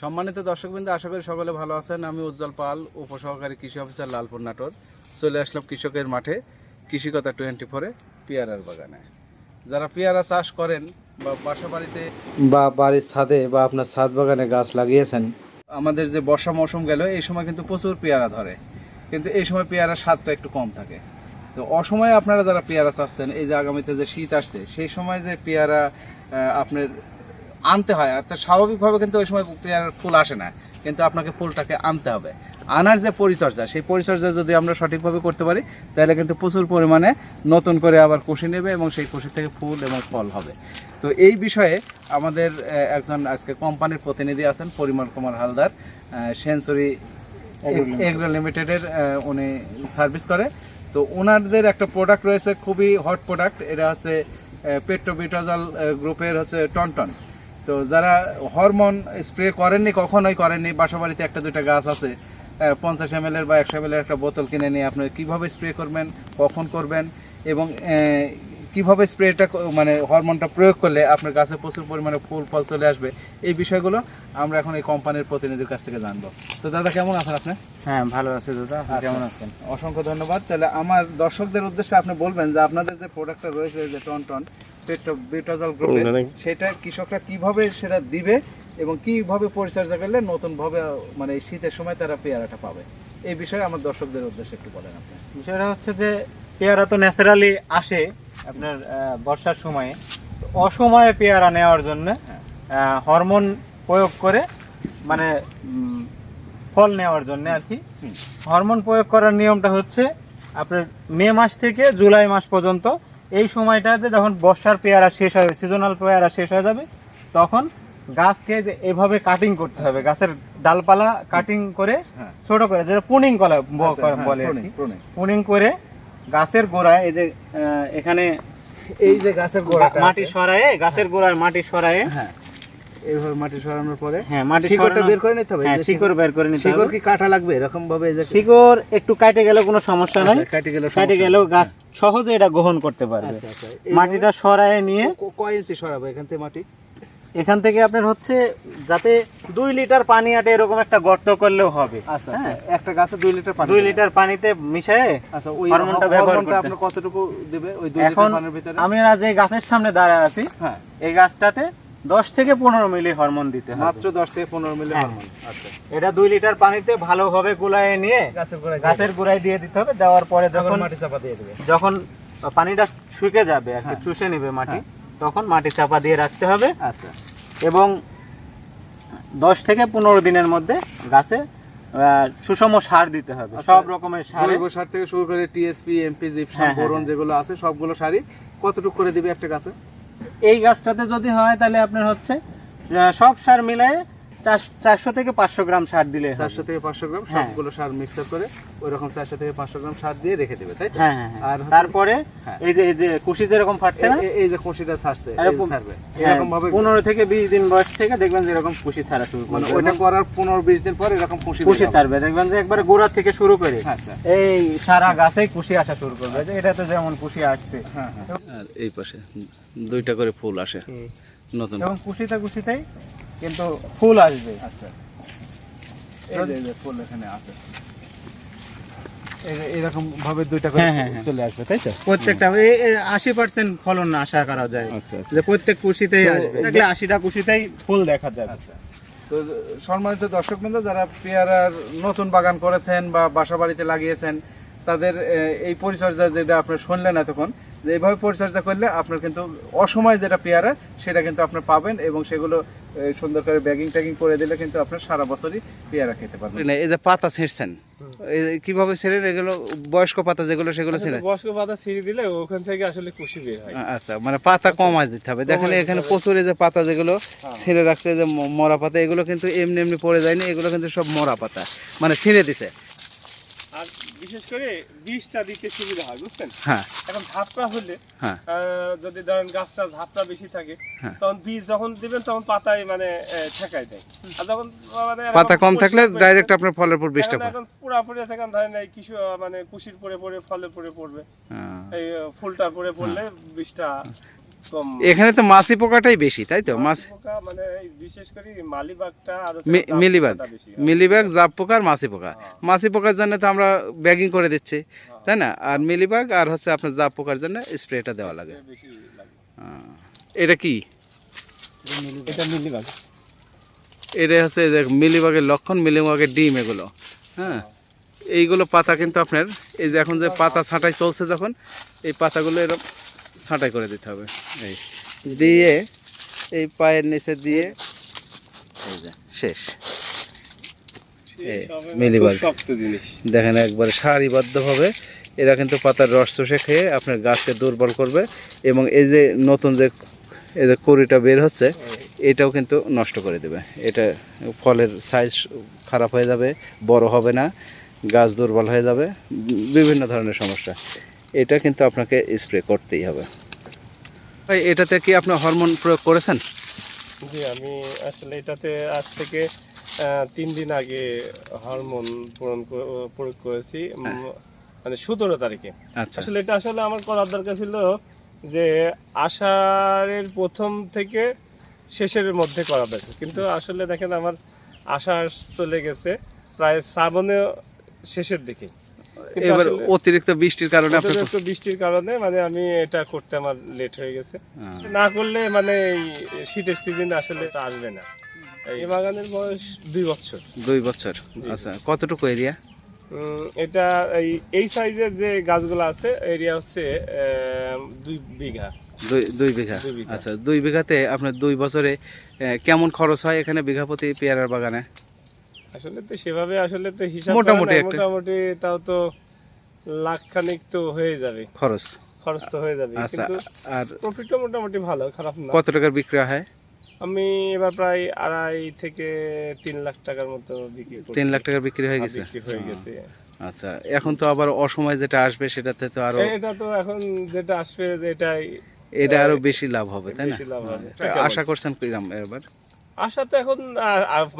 সম্মানিত দর্শকবৃন্দ আশা করি সকলে ভালো আছেন। আমি উজ্জ্বল পাল উপসহকারী কৃষি অফিসার লালপুর নাটোর। চলে আসলাম কৃষকের মাঠে কৃষিকতা টোয়েন্টি ফোরে পেয়ারার বাগানে। যারা পেয়ারা চাষ করেন বা বাসা বাড়িতে বা বাড়ির ছাদে বা আপনার ছাদ বাগানে গাছ লাগিয়েছেন আমাদের যে বর্ষা মৌসুম গেল এই সময় কিন্তু প্রচুর পেয়ারা ধরে। কিন্তু এই সময় পেয়ারার স্বাদটা একটু কম থাকে। তো অসময়ে আপনারা যারা পেয়ারা চাচ্ছেন এই যে আগামীতে যে শীত আসছে সেই সময় যে পেয়ারা আপনার আনতে হয়। অর্থাৎ স্বাভাবিকভাবে কিন্তু ওই সময় পেয়ারার ফুল আসে না। কিন্তু আপনাকে ফুলটাকে আনতে হবে। আনার যে পরিচর্যা সেই পরিচর্যা যদি আমরা সঠিকভাবে করতে পারি তাহলে কিন্তু প্রচুর পরিমাণে নতুন করে আবার কুশি নেবে এবং সেই কুশি থেকে ফুল এবং ফল হবে। তো এই বিষয়ে আমাদের একজন আজকে কোম্পানির প্রতিনিধি আছেন পরিমল কুমার হালদার। সেঞ্চুরি এগ্রো লিমিটেডের উনি সার্ভিস করে। তো ওনাদের একটা প্রোডাক্ট রয়েছে খুবই হট প্রোডাক্ট। এটা হচ্ছে পেট্রোবিটাজল গ্রুপের হচ্ছে টনটন তো যারা হরমোন স্প্রে করেননি কখনোই করেননি বাসা বাড়িতে একটা দুইটা গাছ আছে পঞ্চাশ এম এর বা একশো এম একটা বোতল কিনে নিয়ে আপনি কীভাবে স্প্রে করবেন কখন করবেন এবং কীভাবে স্প্রেটা মানে হরমোনটা প্রয়োগ করলে আপনার গাছে প্রচুর পরিমাণে ফুল ফল চলে আসবে এই বিষয়গুলো আমরা এখন এই কোম্পানির প্রতিনিধির কাছ থেকে জানব। তো দাদা কেমন আছেন আপনি? হ্যাঁ ভালো আছে দাদা কেমন আচ্ছা। আছেন? অসংখ্য ধন্যবাদ। তাহলে আমার দর্শকদের উদ্দেশ্যে আপনি বলবেন যে আপনাদের যে প্রোডাক্টটা রয়েছে যে টনটন পেট্রোবিটাজল গ্রুপে সেটা কৃষকরা কীভাবে সেটা দিবে এবং কীভাবে পরিচর্যা করলে নতুন ভাবে মানে শীতের সময় তারা পেয়ারাটা পাবে? এই বিষয়ে আমার দর্শকদের উদ্দেশ্যে একটু বলেন আপনি। বিষয়টা হচ্ছে যে পেয়ারা তো ন্যাচারালি আসে আপনার বর্ষার সময়ে। তো অসময়ে পেয়ারা নেওয়ার জন্য। হরমোন প্রয়োগ করে মানে ফল নেওয়ার জন্য আর কি। হরমোন প্রয়োগ করার নিয়মটা হচ্ছে আপনার মে মাস থেকে জুলাই মাস পর্যন্ত এই সময়টাতে যখন বর্ষার পেয়ারা শেষ হবে সিজনাল পেয়ারা শেষ হয়ে যাবে তখন গাছকে যে এভাবে কাটিং করতে হবে গাছের ডালপালা কাটিং করে হ্যাঁ। ছোট করে যেটা পুনিং করা ব- আচ্ছা, হ্যাঁ, বলে। পুনিং করে গাছের গোড়ায় এই যে এখানে এই যে গাছের গোড়া মাটি সরায়ে গাছের গোড়ায় মাটি সরায়ে হ্যাঁ এইভাবে মাটি সরানোর পরে হ্যাঁ মাটি শিকড়টা বের করে নিতে হবে হ্যাঁ শিকড় বের করে নিতে শিকড় কি কাটা লাগবে এরকম ভাবে যে শিকড় একটু কাটে গেলে কোনো সমস্যা নাই। আচ্ছা, কেটে গেলে কাটে গেলেও গাছ সহজে এটা গ্রহণ করতে পারবে। আচ্ছা আচ্ছা। মাটিটা সরায়ে নিয়ে কয় ইঞ্চি সরাবো এখান থেকে মাটি? এখান থেকে আপনার হচ্ছে যাতে দুই লিটার পানি আটে এরকম একটা গর্ত করলেও হবে। আচ্ছা আচ্ছা। একটা গাছে দুই লিটার পানি দুই লিটার পানিতে মিশিয়ে আচ্ছা ওই হরমোনটা ব্যবহার করতে- আপনি কতটুকু দিবে ওই দুই এখন লিটার পানির ভিতরে? আমি আজ এই গাছের সামনে দাঁড়ায় আছি। হ্যাঁ। এই গাছটাতে দশ থেকে পনেরো মিলি হরমোন দিতে হবে। মাত্র দশ থেকে পনেরো মিলি হ্যাঁ। হরমোন আচ্ছা। এটা দুই লিটার পানিতে ভালোভাবে গুলায় নিয়ে গাছের গোড়ায় গাছের গোড়ায় দিয়ে দিতে হবে দেওয়ার পরে যখন মাটি চাপা দিয়ে দেবে। যখন পানিটা শুকে যাবে আর কি হ্যাঁ। চুষে নেবে মাটি তখন মাটি চাপা দিয়ে রাখতে হবে। আচ্ছা। এবং দশ থেকে পনেরো দিনের মধ্যে গাছে সুষম সার দিতে হবে। আচ্ছা, সব রকমের সার। জৈব সার থেকে শুরু করে টিএসপি এমপি জিপসাম হ্যাঁ, হ্যাঁ, বোরন হ্যাঁ। যেগুলো আছে সবগুলো সারই কতটুকু করে দিবে একটা গাছে? এই গাছটাতে যদি হয় তাহলে আপনার হচ্ছে সব সার মিলায়ে চারশো থেকে পাঁচশো গ্রাম সার দিলে। চারশো থেকে পাঁচশো গ্রাম হ্যাঁ। সবগুলো সার মিক্সার করে ওই রকম চারশো থেকে পাঁচশো গ্রাম সার দিয়ে রেখে দিবে তাই তো? হ্যাঁ হ্যাঁ হ্যাঁ। আর তারপরে। এই যে এই যে কুশি যেরকম ফাটছে না? এই- যে কষিটা ছাড়ছে এরকম ভাবে পনেরো থেকে বিশ দিন বয়স থেকে দেখবেন যে এরকম কুশি ছাড়া শুরু মানে করবে ওইটা করার পনেরো বিশ দিন পর এরকম কুশি কুশি ছাড়বে। দেখবেন যে একবারে গোড়া থেকে শুরু করে আচ্ছা। এই সারা গাছেই কুশি আসা শুরু করবে। যে এটাতে যেমন কুশি আসছে। আর এই পাশে দুইটা করে ফুল আসে। নতুন। এবং কুশিতে কুশিতেই কিন্তু ফুল আসবে। আচ্ছা। ফুল এখানে আছে। এরকম ভাবে দুইটা করে হ্যাঁ, হ্যাঁ, হ্যাঁ। চলে আসবে তাই তো? প্রত্যেকটা আশি পার্সেন্ট ফলন আশা করা যায়। আচ্ছা আচ্ছা। যে প্রত্যেক কুশিতেই দেখলে আশিটা কুশিতেই ফুল দেখা আচ্ছা। তো সম্মানিত দর্শক বৃন্দ যারা পেয়ারার নতুন বাগান করেছেন বা বাসা বাড়িতে লাগিয়েছেন তাদের এই পরিচর্যা যেটা আপনার শুনলেন এতক্ষণ যে এইভাবে পরিচর্যা করলে আপনার কিন্তু অসময় যেটা পেয়ারা সেটা কিন্তু আপনি পাবেন এবং সেগুলো সুন্দর করে ব্যাগিং ট্যাগিং করে দিলে কিন্তু আপনার সারা বছরই পেয়ারা খেতে পারবেন। এই যে পাতা ছিঁড়ছেন কীভাবে ছিঁড়েন? এগুলো বয়স্ক পাতা যেগুলো সেগুলো ছিঁড়েন বস্ক পাতা ছিঁড়ে দিলে ওখান থেকে আসলে কুশি বের হয়। আচ্ছা মানে পাতা কমায় দিতে হবে। দেখেন এখানে প্রচুর এই যে পাতা যেগুলো ছেড়ে রাখছে যে মরা পাতা এগুলো কিন্তু এমনি এমনি পড়ে যায়নি এগুলো কিন্তু সব মরা পাতা মানে ছিঁড়ে দিছে। বিশেষ করে বীজটা দিতে সুবিধা হয় বুঝছেন হ্যাঁ এখন ধাপটা হলে হ্যাঁ। যদি ধরেন গাছটা ধাপটা বেশি থাকে হ্যাঁ। তখন বীজ যখন দিবেন তখন পাতায় মানে ঠেকাই দেয় আর যখন মানে পাতা কম থাকলে ডাইরেক্ট আপনার ফলের উপর এখন পড়ে এখন পুরাপুরি সেখানে ধরেন এই কিছু মানে কুশির পরে পরে ফলের পরে পড়বে। এই ফুলটার পরে পড়লে বীজটা কম এখানে তো মাছি পোকাটাই বেশি তাই তো? মাছ পোকা মানে বিশেষ করে মালিবাগটা আর হচ্ছে মি- জাপ মিলিবাগ। হয়। মিলিবাগ জাপ পোকা আর মাছি পোকা। হ্যাঁ। মাছি পোকার জন্য তো আমরা ব্যাগিং করে দিচ্ছি হ্যাঁ। তাই না? আর মিলিবাগ আর হচ্ছে আপনার জাপ পোকার জন্য স্প্রেটা দেওয়া লাগে। বেশি লাগে। আহ, এটা কি? এটা মিলিবাগ। এটা হচ্ছে যে মিলিবাগের লক্ষণ মিলিবাগের ডিম এগুলো। হ্যাঁ? এইগুলো পাতা কিন্তু আপনার এই যে এখন যে পাতা ছাঁটাই চলছে যখন এই পাতাগুলো এরকম ছাঁটাই করে দিতে হবে। এই। দিয়ে এই পায়ের নিচে দিয়ে এই যে শেষ। মিলিবাগ। দেখেন একবারে সারিবদ্ধভাবে এরা কিন্তু পাতার রস চষে খেয়ে আপনার গাছকে দুর্বল করবে এবং এই যে নতুন যে এই যে কড়িটা বের হচ্ছে এটাও কিন্তু নষ্ট করে দেবে। এটা ফলের সাইজ খারাপ হয়ে যাবে বড় হবে না গাছ দুর্বল হয়ে যাবে বিভিন্ন ধরনের সমস্যা। এটা কিন্তু আপনাকে স্প্রে করতেই হবে। ভাই এটাতে কি আপনি হরমোন প্রয়োগ করেছেন? জি আমি আসলে এটাতে আজ থেকে আহ, তিন দিন আগে হরমোন পূরণ প্রয়োগ করেছি মানে সতেরো তারিখে। আচ্ছা। আসলে এটা আসলে আমার করার দরকার ছিল যে আষাঢ়ের প্রথম থেকে শেষের মধ্যে করা দরকার। কিন্তু আসলে দেখেন আমার আষাঢ় চলে গেছে প্রায় শ্রাবণে শেষের দিকে। এবার অতিরিক্ত বৃষ্টির কারণে আপনি অতিরিক্ত বৃষ্টির কারণে মানে আমি এটা করতে আমার লেট হয়ে গেছে। না করলে মানে শীতের সিজনে আসলে আসবে না। এই বাগানের বয়স দুই বছর। দুই বছর। আচ্ছা কতটুকু এরিয়া এটা এই এই সাইজের যে গাছগুলো আছে এরিয়া হচ্ছে দুই বিঘা। দুই বিঘা। আচ্ছা দুই বিঘাতে আপনার দুই বছরে কেমন খরচ হয় এখানে বিঘা প্রতি পেয়ারার বাগানে? আসলে তো সেভাবে আসলে তো হিসাব মোটামুটি মোটামুটি তাও তো লাখ খানিক তো হয়ে যাবে। খরচ। খরচ তো হয়ে যাবে আচ্ছা কিন্তু আর প্রফিটটা মোটামুটি ভালো খারাপ না। কত টাকার বিক্রয় হয়? আমি এবার প্রায় আড়াই থেকে তিন লাখ টাকার মতো বিক্রি তিন লাখ টাকার বিক্রি হয়ে গেছে? বিক্রি হয়ে গেছে। আচ্ছা এখন তো আবার অসময় যেটা আসবে সেটাতে তো আরও এটা তো এখন যেটা আসবে এটাই এটা আরও বেশি লাভ হবে তাই না। হ্যাঁ। আশা করছেন কিরাম এবার? আশা তো এখন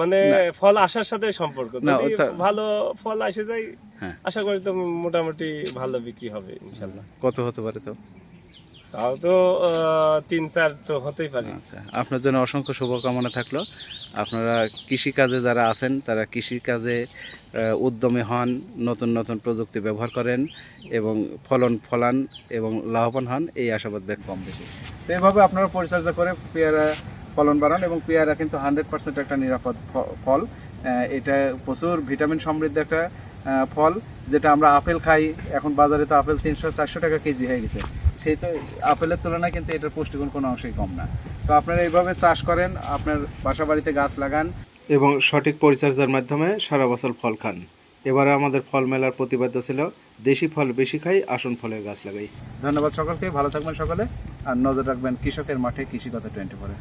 মানে ফল আসার সাথে সম্পর্ক। না, যদি ভালো ফল আসে যায় হ্যাঁ। আশা করি তো মোটামুটি ভালো বিক্রি হবে ইনশাল্লাহ। কত হতে পারে তো? তাও তো তিন চার তো হতেই পারে। আচ্ছা আপনার জন্য অসংখ্য শুভকামনা থাকল। আপনারা কৃষিকাজে যারা আছেন তারা কৃষিকাজে উদ্যমী হন নতুন নতুন প্রযুক্তি ব্যবহার করেন এবং ফলন ফলান এবং লাভবান হন এই আশাবাদ ব্যক্ত কম বেশি। তো এইভাবে আপনারা পরিচর্যা করে পেয়ারা ফলন বাড়ান এবং পেয়ারা কিন্তু হান্ড্রেড পার্সেন্ট একটা নিরাপদ ফল। এটা প্রচুর ভিটামিন সমৃদ্ধ একটা ফল যেটা আমরা আপেল খাই। এখন বাজারে তো আপেল তিনশো চারশো টাকা কেজি হয়ে গেছে। সেই তো আপেলের তুলনায় কিন্তু এটার পুষ্টিগুণ কোনো অংশেই কম না। তো আপনারা এইভাবে চাষ করেন আপনার বাসা বাড়িতে গাছ লাগান। এবং সঠিক পরিচর্যার মাধ্যমে সারা বছর ফল খান। এবারে আমাদের ফল মেলার প্রতিপাদ্য ছিল দেশি ফল বেশি খাই আসন ফলের গাছ লাগাই। ধন্যবাদ সকলকে ভালো থাকবেন সকলে আর নজর রাখবেন কৃষকের মাঠে কৃষিকতা টোয়েন্টি ফোরে